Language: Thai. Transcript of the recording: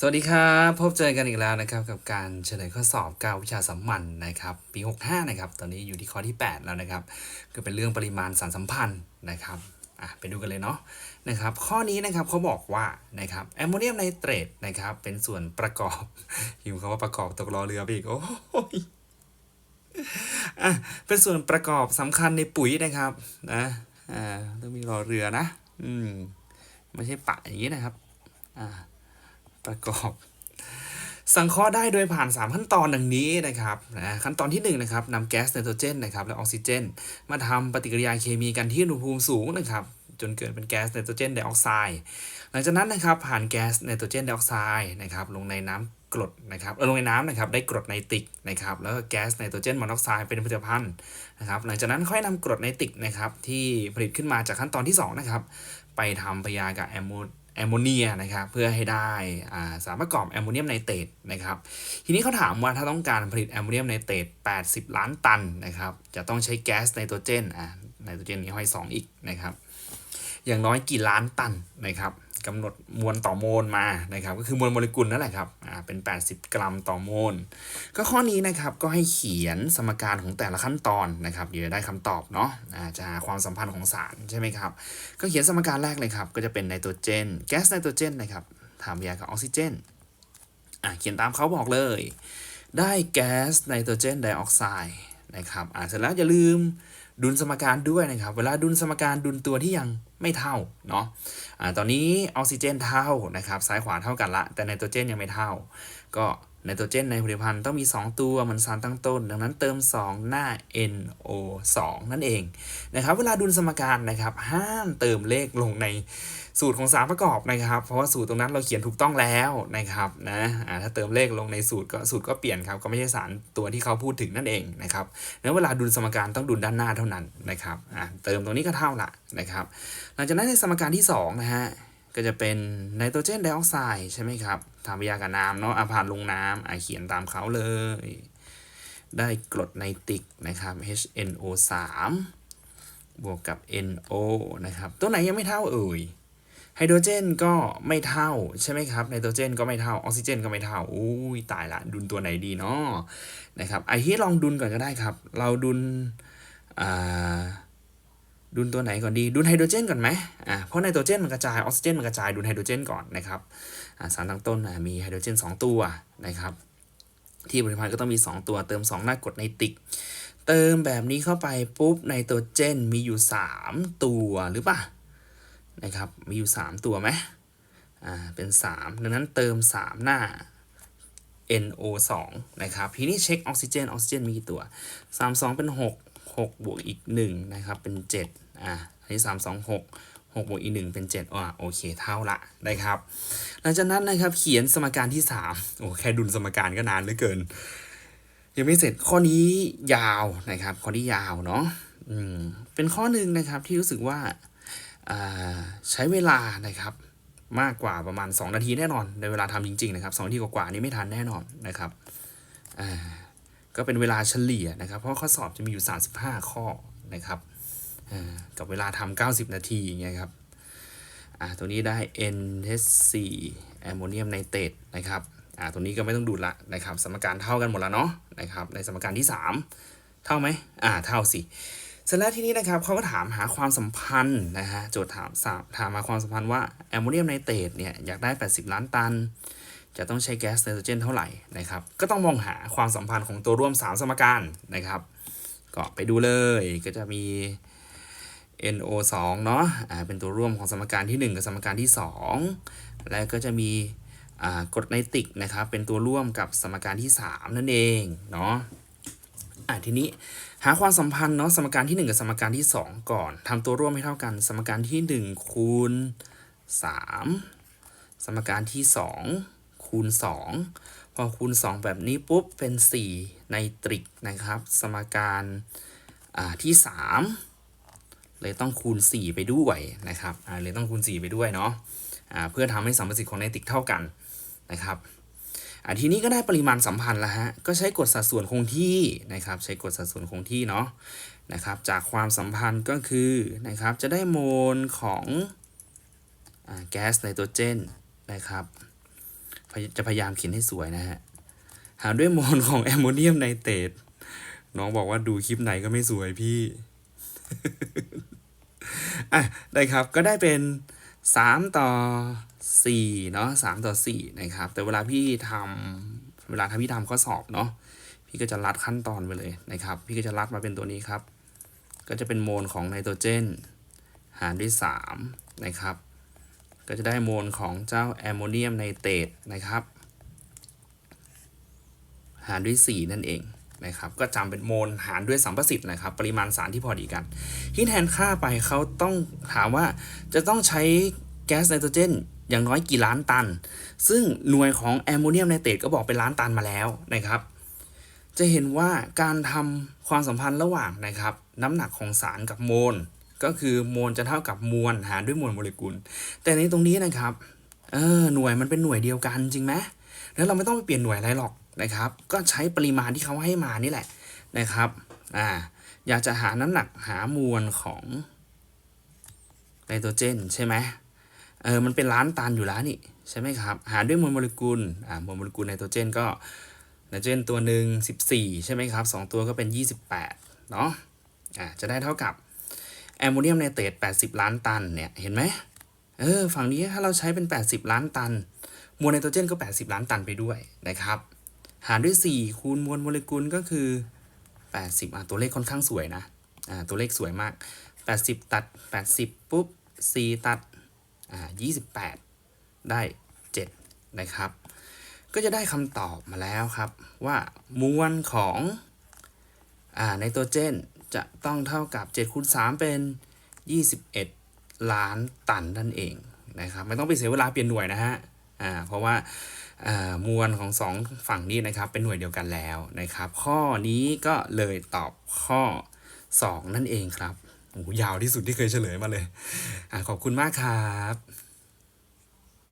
สวัสดีครับ พบเจอกันอีกแล้วนะครับกับการเฉลยข้อสอบเก้าวิชาสามัญนะครับปี 65 นะครับ ตอนนี้อยู่ที่ข้อที่ 8 แล้วนะครับ ก็เป็นเรื่องปริมาณสารสัมพันธ์นะครับอะไปดูกันเลยเนาะนะครับ ข้อนี้นะครับเขาบอกว่านะครับแอมโมเนียมไนเตรตนะครับ เป็นส่วนประกอบหิวเขาว่าประกอบตกล้อเรือไปอีกโอ้ยอะเป็นส่วนประกอบสำคัญในปุ๋ยนะครับนะอ่าต้องมีรอเรือนะ อืมไม่ใช่ปะอย่างนี้นะครับอ่า ประกอบ สังเคราะห์ได้โดยผ่าน 3 ขั้นตอนดังนี้นะครับนะขั้นตอนที่1นะครับนำแก๊สไนโตรเจนนะครับและออกซิเจน มาทำปฏิกิริยาเคมีกันที่อุณหภูมิสูงนะครับจนเกิดเป็นแก๊สไนโตรเจนไดออกไซด์ หลังจากนั้นนะครับผ่านแก๊สไนโตรเจนไดออกไซด์นะครับลงในน้ำกรดนะครับเออลงในน้ำนะครับได้กรดไนติกนะครับแล้วก็แก๊สไนโตรเจนมอนอกไซด์เป็นผลิตภัณฑ์นะครับหลังจากนั้นค่อยนำกรดไนติกนะครับที่ผลิตขึ้นมาจากขั้นตอนที่สองนะครับไปทำปฏิกิริยากับแอมโม แอมโมเนียนะครับเพื่อให้ได้าสารประกอบแอมโมเนียมไนเตรตนะครับทีนี้เขาถามว่าถ้าต้องการผลิตแอมโมเนียมไนเตรต80 ล้านตันนะครับจะต้องใช้แก๊สไนโตรเจนอ่าไนโตรเจนนี้ห้อย2อีกนะครับอย่างน้อยกี่ล้านตันนะครับ กำหนดมวลต่อโมลมานะครับ ก็คือมวลโมเลกุลนั่นแหละครับอ่าเป็น 80 กรัมต่อโมล ก็ข้อนี้นะครับก็ให้เขียนสมการของแต่ละขั้นตอนนะครับเดี๋ยวได้คำตอบเนาะอ่าจะหาความสัมพันธ์ของสารใช่ไหมครับ ก็เขียนสมการแรกเลยครับก็จะเป็นไนโตรเจนแก๊สไนโตรเจนนะครับทำยากับออกซิเจนอ่าเขียนตามเขาบอกเลย ได้แก๊สไนโตรเจนไดออกไซด์นะครับอ่าเสร็จแล้วอย่าลืม ดุลสมการด้วยนะครับ เวลาดุลสมการดุลตัวที่ยังไม่เท่าเนาะอะตอนนี้ออกซิเจนเท่านะครับ ซ้ายขวาเท่ากันละ แต่ไนโตรเจนยังไม่เท่า ก็ ไนโตรเจนในผลิตภัณฑ์ต้องมี 2 ตัวเหมันสารตั้งต้น ดังนั้นเติม 2 หน้า NO2 นั่นเองนะครับเวลาดุลสมการนะครับห้ามเติมเลขลงในสูตรของสารประกอบนะครับ เพราะว่าสูตรตรงนั้นเราเขียนถูกต้องแล้วนะครับนะถ้าเติมเลขลงในสูตรก็สูตรก็เปลี่ยนครับก็ไม่ใช่สารตัวที่เขาพูดถึงนั่นเองนะครับแล้วเวลาดุลสมการต้องดุลด้านหน้าเท่านั้นนะครับเติมตรงนี้ก็เท่าละนะครับหลังจากนั้นในสมการที่2นะฮะ ก็จะเป็นไนโตรเจนไดออกไซด์ใช่ไหมครับทำวิทยากับน้ำเนาะอาผ่านลงน้ำอะเขียนตามเขาเลย ได้กรดไนติกนะครับ HNO3 บวกกับ NO นะครับ ตัวไหนยังไม่เท่าเอ่ยไฮโดรเจนก็ไม่เท่าใช่ไหมครับไนโตรเจนก็ไม่เท่าออกซิเจนก็ไม่เท่าอุ้ยตายละดุลตัวไหนดีเนาะนะครับไอที่ลองดุลก่อนก็ได้ครับ เราดุลอ่า ดุลตัวไหนก่อนดี ดุลไฮโดรเจนก่อนไหมอ่าเพราะไนโตรเจนมันกระจายออกซิเจนมันกระจายดุลไฮโดรเจนก่อนนะครับอ่าสารตั้งต้นอ่ามีไฮโดรเจน 2 ตัวนะครับ ที่ผลิตภัณฑ์ก็ต้องมี 2 ตัวเติม 2 หน้ากรดไนติก เติมแบบนี้เข้าไปปุ๊บไนโตรเจนมีอยู่ 3 ตัวหรือเปล่านะครับมีอยู่ 3 ตัวไหมอ่าเป็น 3 ดังนั้นเติม 3 หน้า NO2 นะครับทีนี้เช็คออกซิเจนออกซิเจนมีกี่ตัว 3 2 เป็น 6 6 บวกอีก 1 นะครับ เป็น 7 อ่าอันนี้ 3 2 6 6บวกอีก1เป็น 7อ่าโอเคเท่าละนะครับ หลังจากนั้นนะครับเขียนสมการที่ 3 โอ้แค่ดุลสมการก็นานเหลือเกิน ยังไม่เสร็จข้อนี้ยาวนะครับ ข้อนี้ยาวเนาะอืมเป็นข้อหนึ่งนะครับที่รู้สึกว่าอ่าใช้เวลานะครับมากกว่าประมาณ 2 นาทีแน่นอน ในเวลาทำจริงๆนะครับ2นาทีกว่าๆนี้ไม่ทันแน่นอนนะครับอ่าก็เป็นเวลาเฉลี่ยนะครับ เพราะข้อสอบจะมีอยู่ 35 ข้อนะครับ กับเวลาทำ90 นาทีอย่างเงี้ยครับอ่าตัวนี้ได้ NH4 แอมโมเนียมไนเตรตนะครับอ่าตัวนี้ก็ไม่ต้องดูดละนะครับ สมการเท่ากันหมดแล้วเนาะนะครับในสมการที่ 3 เท่าไหมอ่าเท่าสิเสร็จแล้วทีนี้นะครับเขาก็ถามหาความสัมพันธ์นะฮะโจทย์ถามสามถามมาความสัมพันธ์ว่าแอมโมเนียมไนเตรตเนี่ยอยากได้ 80 ล้านตัน จะต้องใช้แก๊สไนโตรเจนเท่าไหร่นะครับก็ต้องมองหาความสัมพันธ์ของตัวร่วม 3 สมการนะครับ ก็ไปดูเลยก็จะมี NO2 เนาะอ่าเป็นตัวร่วมของสมการที่ 1 กับสมการที่ 2 และก็จะมีอ่ากรดไนติกนะครับ เป็นตัวร่วมกับสมการที่ 3 นั่นเองเนาะอ่าทีนี้หาความสัมพันธ์เนาะสมการที่ 1 กับสมการที่ 2 ก่อนทำตัวร่วมให้เท่ากัน สมการที่ 1 คูณ 3 สมการที่ 2 คูณ 2 พอคูณ 2 แบบนี้ปุ๊บเป็น4ไนตริกนะครับ สมการอ่าที่ 3 เลยต้องคูณ 4 ไปด้วยนะครับเลยต้องคูณ 4 ไปด้วยเนาะเพื่อทำให้สัมประสิทธิ์ของไนติกเท่ากันนะครับทีนี้ก็ได้ปริมาณสัมพันธ์แล้วฮะ ก็ใช้กฎสัดส่วนคงที่นะครับ ใช้กฎสัดส่วนคงที่เนาะนะครับ จากความสัมพันธ์ก็คือนะครับ จะได้โมลของอแก๊สไนโตรเจนนะครับ จะพยายามเขียนให้สวยนะฮะ หาด้วยโมลของแอมโมเนียมไนเตรตน้องบอกว่าดูคลิปไหนก็ไม่สวยพี่ อะได้ครับก็ได้เป็น 3 ต่อ4เนาะ3ต่อ4นะครับ แต่เวลาพี่ทำเวลาทำพี่ทำข้อสอบเนาะพี่ก็จะรัดขั้นตอนไปเลยนะครับ พี่ก็จะรัดมาเป็นตัวนี้ครับ ก็จะเป็นโมลของไนโตรเจน หารด้วย3นะครับ ก็จะได้โมลของเจ้าแอมโมเนียมไนเตรตนะครับ หารด้วย 4 นั่นเอง นะครับก็จำเป็นโมลหารด้วยสัมประสิทธิ์นะครับ ปริมาณสารที่พอดีกันที่แทนค่าไปเขาต้องถามว่าจะต้องใช้แก๊สไนโตรเจนอย่างน้อยกี่ล้านตัน ซึ่งหน่วยของแอมโมเนียมไนเตรตก็บอกเป็นล้านตันมาแล้วนะครับ จะเห็นว่าการทำความสัมพันธ์ระหว่างนะครับ น้ำหนักของสารกับโมล ก็คือโมลจะเท่ากับมวลหารด้วยมวลโมเลกุล แต่ในตรงนี้นะครับเออหน่วยมันเป็นหน่วยเดียวกันจริงไหมแล้วเราไม่ต้องไปเปลี่ยนหน่วยอะไรหรอก นะครับ ก็ใช้ปริมาณที่เขาให้มานี่แหละนะครับอ่าอยากจะหาน้ำหนักหามวลของไนโตรเจนใช่ไหมเออมันเป็นล้านตันอยู่แล้วนี่ใช่ไหมครับหารด้วยมวลโมเลกุลอ่ามวลโมเลกุลไนโตรเจนก็ไนโตรเจนตัวหนึ่ง14 ใช่ไหมครับสองตัวก็เป็น 28เนาะอ่าจะได้เท่ากับแอมโมเนียมไนเตรต80 ล้านตันเนี่ยเห็นไหมเออฝั่งนี้ถ้าเราใช้เป็น 80 ล้านตัน มวลไนโตรเจนก็ 80 ล้านตันไปด้วยนะครับ หารด้วย 4 คูณมวลโมเลกุลก็คือ 80อะตัวเลขค่อนข้างสวยนะอ่าตัวเลขสวยมาก 80 ตัด 80 ปุ๊บ 4 ตัดอ่า28 ได้ 7 นะครับ ก็จะได้คำตอบมาแล้วครับ ว่ามวลของอ่าไนโตรเจนจะต้องเท่ากับ7คูณ3เป็น 21 ล้านตันนั่นเองนะครับ ไม่ต้องไปเสียเวลาเปลี่ยนหน่วยนะฮะอ่าเพราะว่าอ่า มวลของสองฝั่งนี้นะครับเป็นหน่วยเดียวกันแล้วนะครับ ข้อนี้ก็เลยตอบข้อ 2 นั่นเองครับโอ้โหยาวที่สุดที่เคยเฉลยมาเลยอขอบคุณมากครับ